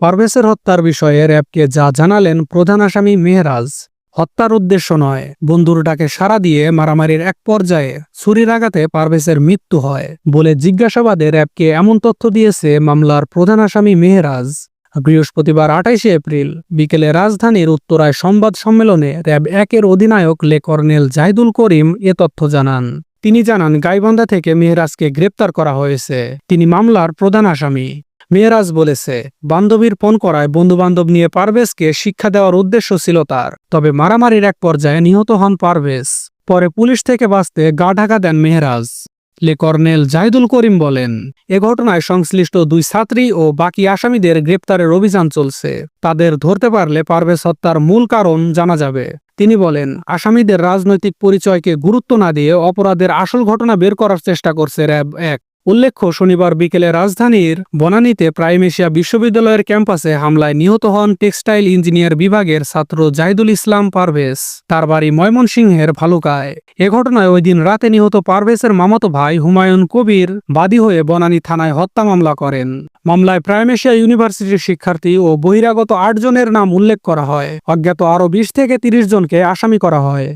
পারভেজের হত্যার বিষয়ে র্যাবকে যা জানালেন প্রধান আসামি মেহরাজ, হত্যার উদ্দেশ্য নয়। বন্ধুর ডাকে সাড়া দিয়ে মারামারির এক পর্যায়ে ছুরির আঘাতে পারভেসের মৃত্যু হয় বলে জিজ্ঞাসাবাদে র্যাবকে এমন তথ্য দিয়েছে মামলার প্রধান আসামি মেহরাজ। বৃহস্পতিবার আঠাইশে এপ্রিল বিকেলে রাজধানীর উত্তরায় সংবাদ সম্মেলনে র্যাব একের অধিনায়ক লে কর্নেল জাহিদুল করিম এ তথ্য জানান। তিনি জানান, গাইবান্ধা থেকে মেহরাজকে গ্রেপ্তার করা হয়েছে। তিনি মামলার প্রধান আসামি। মেহরাজ বলেছে, বান্ধবীর ফোন করায় বন্ধুবান্ধব নিয়ে পারভেজকে শিক্ষা দেওয়ার উদ্দেশ্য ছিল তার। তবে মারামারির এক পর্যায়ে নিহত হন পারভেজ। পরে পুলিশ থেকে বাঁচতে গা ঢাকা দেন মেহরাজ। লে কর্নেল জাহিদুল করিম বলেন, এ ঘটনায় সংশ্লিষ্ট দুই ছাত্রী ও বাকি আসামিদের গ্রেপ্তারের অভিযান চলছে। তাদের ধরতে পারলে পারভেজ হত্যার মূল কারণ জানা যাবে। তিনি বলেন, আসামিদের রাজনৈতিক পরিচয়কে গুরুত্ব না দিয়ে অপরাধের আসল ঘটনা বের করার চেষ্টা করছে র্যাব এক। উল্লেখ্য, শনিবার বিকেলে রাজধানীর বনানীতে প্রাইম এশিয়া বিশ্ববিদ্যালয়ের ক্যাম্পাসে হামলায় নিহত হন টেক্সটাইল ইঞ্জিনিয়ার বিভাগের ছাত্র জাহিদুল ইসলাম পারভেজ। তার বাড়ি ময়মনসিংহের ভালুকায়। এ ঘটনায় ওই দিন রাতে নিহত পারভেজের মামাতো ভাই হুমায়ুন কবির বাদী হয়ে বনানী থানায় হত্যা মামলা করেন। মামলায় প্রাইম এশিয়া ইউনিভার্সিটির শিক্ষার্থী ও বহিরাগত আটজনের নাম উল্লেখ করা হয়। অজ্ঞাত আরও বিশ থেকে তিরিশ জনকে আসামি করা হয়।